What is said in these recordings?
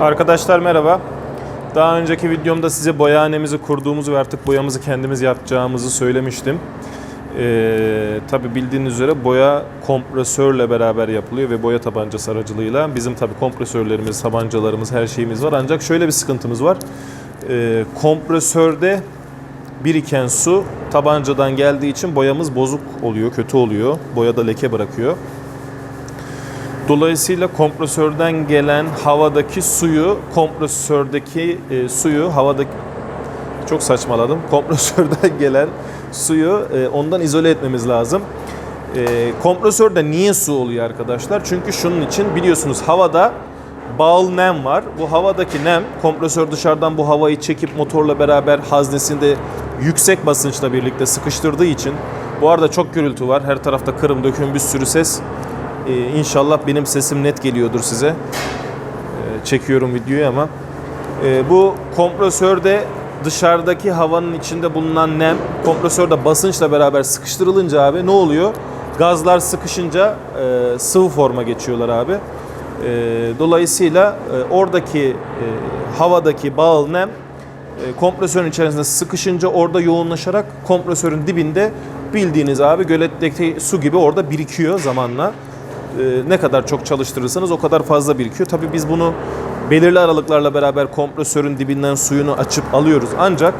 Arkadaşlar merhaba. Daha önceki videomda size boyahanemizi kurduğumuzu ve artık boyamızı kendimiz yapacağımızı söylemiştim. Ee, tabi bildiğiniz üzere boya kompresörle beraber yapılıyor ve boya tabancası aracılığıyla. Bizim tabi kompresörlerimiz, tabancalarımız, her şeyimiz var. Ancak şöyle bir sıkıntımız var. Ee, kompresörde biriken su tabancadan geldiği için boyamız bozuk oluyor, kötü oluyor. Boyada leke bırakıyor. Dolayısıyla kompresörden gelen havadaki suyu, kompresördeki e, suyu havadaki çok saçmaladım. Kompresörden gelen suyu e, ondan izole etmemiz lazım. E, kompresörde niye su oluyor arkadaşlar? Çünkü şunun için biliyorsunuz havada bağıl nem var. Bu havadaki nem kompresör dışarıdan bu havayı çekip motorla beraber haznesinde yüksek basınçla birlikte sıkıştırdığı için bu arada çok gürültü var. Her tarafta kırım döküm bir sürü ses. Ee, inşallah benim sesim net geliyordur size. Ee, çekiyorum videoyu ama. Ee, bu kompresörde dışarıdaki havanın içinde bulunan nem kompresörde basınçla beraber sıkıştırılınca abi ne oluyor? Gazlar sıkışınca e, sıvı forma geçiyorlar abi. E, dolayısıyla e, oradaki e, havadaki bağıl nem e, kompresörün içerisinde sıkışınca orada yoğunlaşarak kompresörün dibinde bildiğiniz abi göletteki su gibi orada birikiyor zamanla. E, ne kadar çok çalıştırırsanız o kadar fazla birikiyor. Tabii biz bunu belirli aralıklarla beraber kompresörün dibinden suyunu açıp alıyoruz. Ancak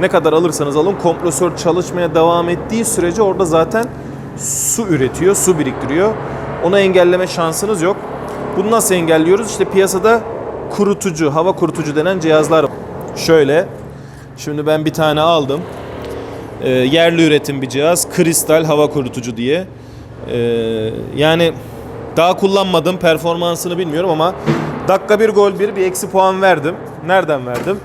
ne kadar alırsanız alın kompresör çalışmaya devam ettiği sürece orada zaten su üretiyor, su biriktiriyor. Onu engelleme şansınız yok. Bunu nasıl engelliyoruz? İşte piyasada kurutucu, hava kurutucu denen cihazlar var. Şöyle, şimdi ben bir tane aldım. Ee, yerli üretim bir cihaz, kristal hava kurutucu diye. Ee, yani daha kullanmadım, performansını bilmiyorum ama dakika bir gol bir bir eksi puan verdim. Nereden verdim?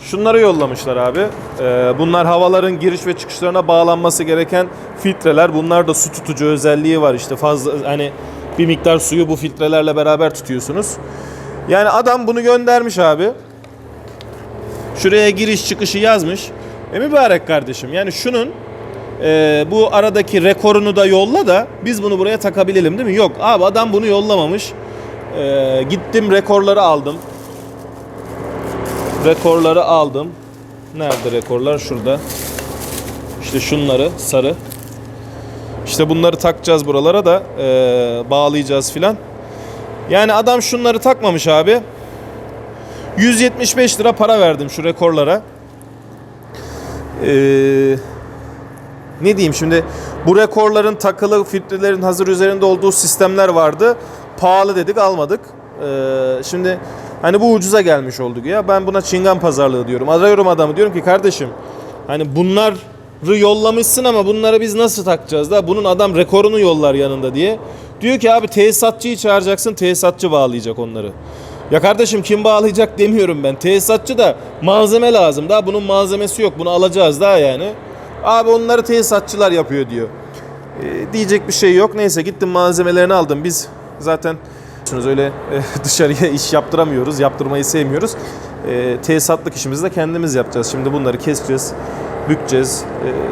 Şunları yollamışlar abi. Ee, bunlar havaların giriş ve çıkışlarına bağlanması gereken filtreler. Bunlar da su tutucu özelliği var işte fazla hani bir miktar suyu bu filtrelerle beraber tutuyorsunuz. Yani adam bunu göndermiş abi. Şuraya giriş çıkışı yazmış. E mübarek kardeşim yani şunun e, bu aradaki rekorunu da yolla da biz bunu buraya takabilelim değil mi? Yok abi adam bunu yollamamış. E, gittim rekorları aldım. Rekorları aldım. Nerede rekorlar? Şurada. İşte şunları sarı. İşte bunları takacağız buralara da e, bağlayacağız filan. Yani adam şunları takmamış abi. 175 lira para verdim şu rekorlara. Ee, ne diyeyim şimdi bu rekorların takılı filtrelerin hazır üzerinde olduğu sistemler vardı. Pahalı dedik almadık. Ee, şimdi hani bu ucuza gelmiş olduk ya. Ben buna çingan pazarlığı diyorum. Arıyorum adamı diyorum ki kardeşim hani bunları yollamışsın ama bunları biz nasıl takacağız da bunun adam rekorunu yollar yanında diye. Diyor ki abi tesisatçıyı çağıracaksın tesisatçı bağlayacak onları. Ya kardeşim kim bağlayacak demiyorum ben. Tesisatçı da malzeme lazım. Daha bunun malzemesi yok. Bunu alacağız daha yani. Abi onları tesisatçılar yapıyor diyor. Ee, diyecek bir şey yok. Neyse gittim malzemelerini aldım. Biz zaten öyle e, dışarıya iş yaptıramıyoruz. Yaptırmayı sevmiyoruz. E, tesisatlık işimizi de kendimiz yapacağız. Şimdi bunları keseceğiz, bükeceğiz,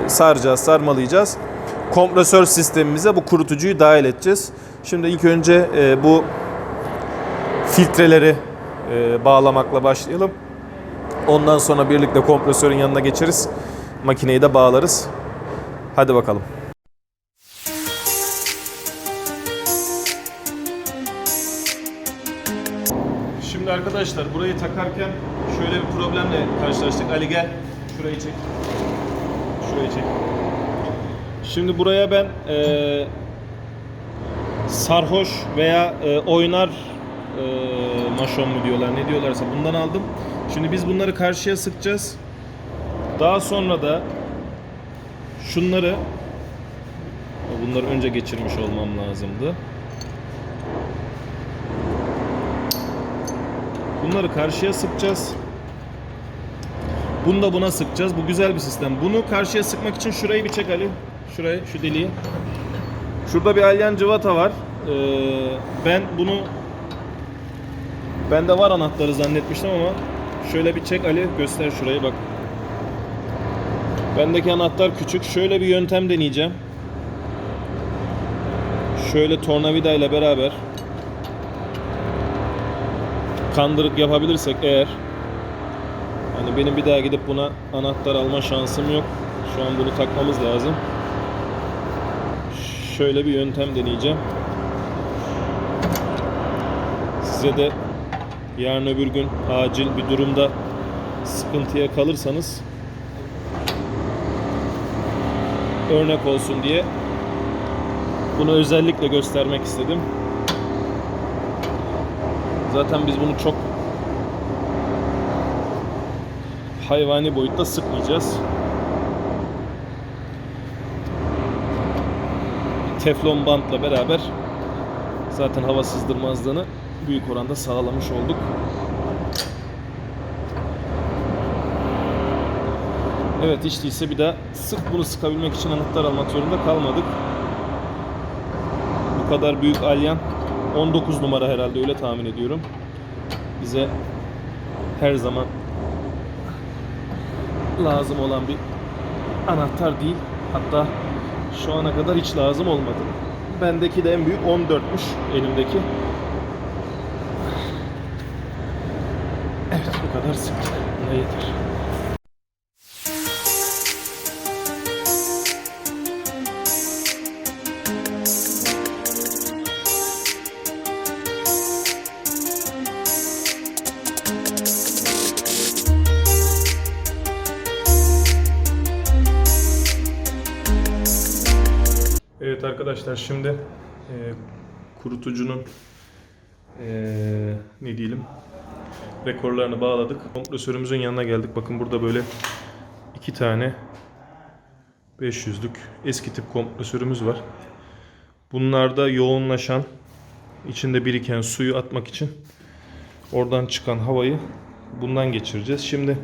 e, saracağız, sarmalayacağız. Kompresör sistemimize bu kurutucuyu dahil edeceğiz. Şimdi ilk önce e, bu filtreleri e, bağlamakla başlayalım. Ondan sonra birlikte kompresörün yanına geçeriz. Makineyi de bağlarız. Hadi bakalım. Şimdi arkadaşlar burayı takarken şöyle bir problemle karşılaştık. Ali gel. Şurayı çek. Şurayı çek. Şimdi buraya ben e, sarhoş veya e, oynar e, maşon mu diyorlar ne diyorlarsa bundan aldım. Şimdi biz bunları karşıya sıkacağız. Daha sonra da şunları bunları önce geçirmiş olmam lazımdı. Bunları karşıya sıkacağız. Bunu da buna sıkacağız. Bu güzel bir sistem. Bunu karşıya sıkmak için şurayı bir çek Ali. Şurayı, şu deliği. Şurada bir alyan cıvata var. Ee, ben bunu bende var anahtarı zannetmiştim ama şöyle bir çek Ali göster şurayı bak. Bendeki anahtar küçük. Şöyle bir yöntem deneyeceğim. Şöyle tornavida ile beraber kandırık yapabilirsek eğer hani benim bir daha gidip buna anahtar alma şansım yok. Şu an bunu takmamız lazım. Şöyle bir yöntem deneyeceğim. Size de yarın öbür gün acil bir durumda sıkıntıya kalırsanız örnek olsun diye bunu özellikle göstermek istedim. Zaten biz bunu çok hayvani boyutta sıkmayacağız. Teflon bantla beraber zaten hava sızdırmazlığını büyük oranda sağlamış olduk. Evet hiç değilse bir daha sık bunu sıkabilmek için anahtar almak zorunda kalmadık. Bu kadar büyük alyan 19 numara herhalde öyle tahmin ediyorum. Bize her zaman lazım olan bir anahtar değil. Hatta şu ana kadar hiç lazım olmadı. Bendeki de en büyük 14'müş elimdeki. Evet bu kadar sık. Buna yeter. Evet arkadaşlar şimdi e, kurutucunun e, ne diyelim rekorlarını bağladık. Kompresörümüzün yanına geldik. Bakın burada böyle iki tane 500'lük eski tip kompresörümüz var. Bunlarda yoğunlaşan içinde biriken suyu atmak için oradan çıkan havayı bundan geçireceğiz. Şimdi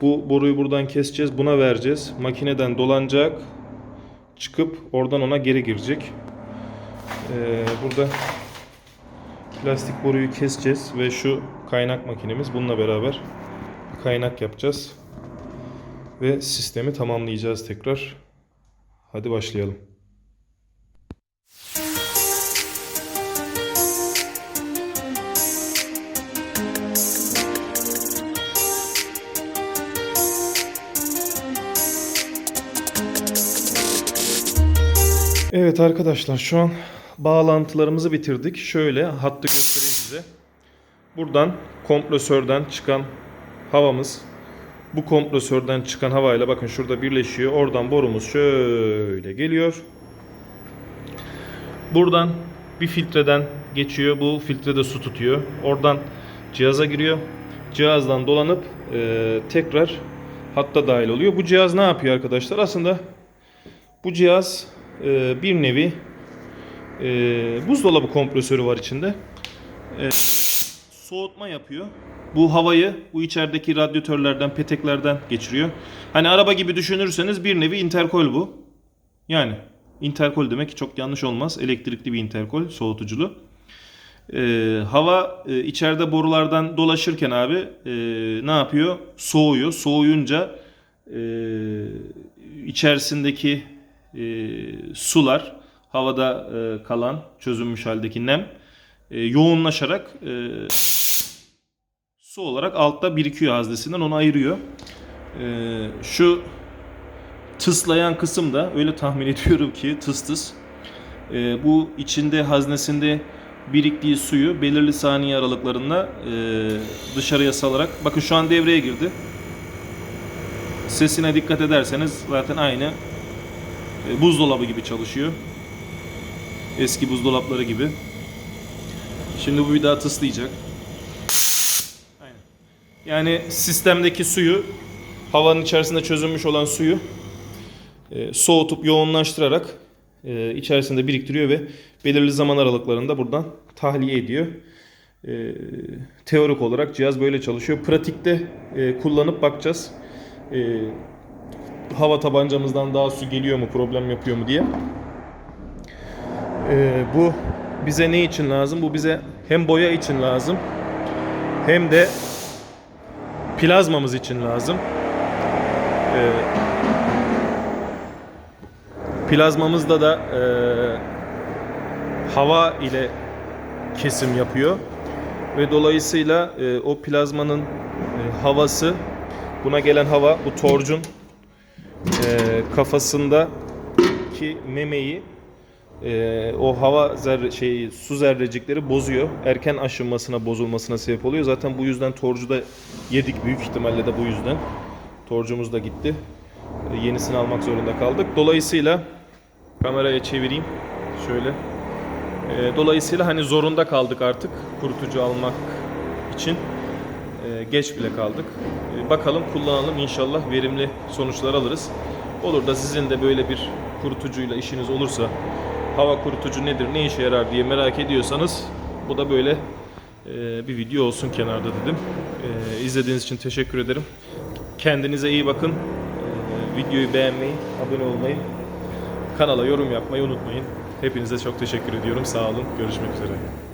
bu boruyu buradan keseceğiz. Buna vereceğiz. Makineden dolanacak çıkıp oradan ona geri girecek. Ee, burada plastik boruyu keseceğiz ve şu kaynak makinemiz bununla beraber kaynak yapacağız. Ve sistemi tamamlayacağız tekrar. Hadi başlayalım. Evet arkadaşlar şu an bağlantılarımızı bitirdik. Şöyle hattı göstereyim size. Buradan kompresörden çıkan havamız bu kompresörden çıkan havayla bakın şurada birleşiyor. Oradan borumuz şöyle geliyor. Buradan bir filtreden geçiyor. Bu filtrede su tutuyor. Oradan cihaza giriyor. Cihazdan dolanıp e, tekrar hatta dahil oluyor. Bu cihaz ne yapıyor arkadaşlar? Aslında bu cihaz e, bir nevi e, buzdolabı kompresörü var içinde. E, soğutma yapıyor. Bu havayı bu içerideki radyatörlerden, peteklerden geçiriyor. Hani araba gibi düşünürseniz bir nevi interkol bu. Yani interkol demek çok yanlış olmaz. Elektrikli bir interkol, soğutuculu. E, hava e, içeride borulardan dolaşırken abi e, ne yapıyor? Soğuyor. Soğuyunca e, içerisindeki e, sular, havada e, kalan çözünmüş haldeki nem e, yoğunlaşarak e, su olarak altta birikiyor haznesinden onu ayırıyor. E, şu tıslayan kısım da öyle tahmin ediyorum ki tıs tıs e, bu içinde haznesinde biriktiği suyu belirli saniye aralıklarında e, dışarıya salarak bakın şu an devreye girdi. Sesine dikkat ederseniz zaten aynı e, buzdolabı gibi çalışıyor. Eski buzdolapları gibi. Şimdi bu bir daha tıslayacak. Aynen. Yani sistemdeki suyu, havanın içerisinde çözülmüş olan suyu e, soğutup yoğunlaştırarak e, içerisinde biriktiriyor ve belirli zaman aralıklarında buradan tahliye ediyor. E, teorik olarak cihaz böyle çalışıyor. Pratikte kullanıp bakacağız. E, hava tabancamızdan daha su geliyor mu, problem yapıyor mu diye. Ee, bu bize ne için lazım? Bu bize hem boya için lazım hem de plazmamız için lazım. Ee, plazmamızda da e, hava ile kesim yapıyor. ve dolayısıyla e, o plazmanın e, havası buna gelen hava bu torcun e, kafasındaki memeyi e, o hava zerre şey su zerrecikleri bozuyor. Erken aşınmasına, bozulmasına sebep oluyor. Zaten bu yüzden torcu da yedik büyük ihtimalle de bu yüzden. Torcumuz da gitti. E, yenisini almak zorunda kaldık. Dolayısıyla kameraya çevireyim şöyle. E, dolayısıyla hani zorunda kaldık artık kurutucu almak için. E, geç bile kaldık. E, bakalım kullanalım inşallah verimli sonuçlar alırız. Olur da sizin de böyle bir kurutucuyla işiniz olursa hava kurutucu nedir, ne işe yarar diye merak ediyorsanız bu da böyle e, bir video olsun kenarda dedim. E, izlediğiniz için teşekkür ederim. Kendinize iyi bakın. E, videoyu beğenmeyi, abone olmayı, kanala yorum yapmayı unutmayın. Hepinize çok teşekkür ediyorum. Sağ olun. Görüşmek üzere.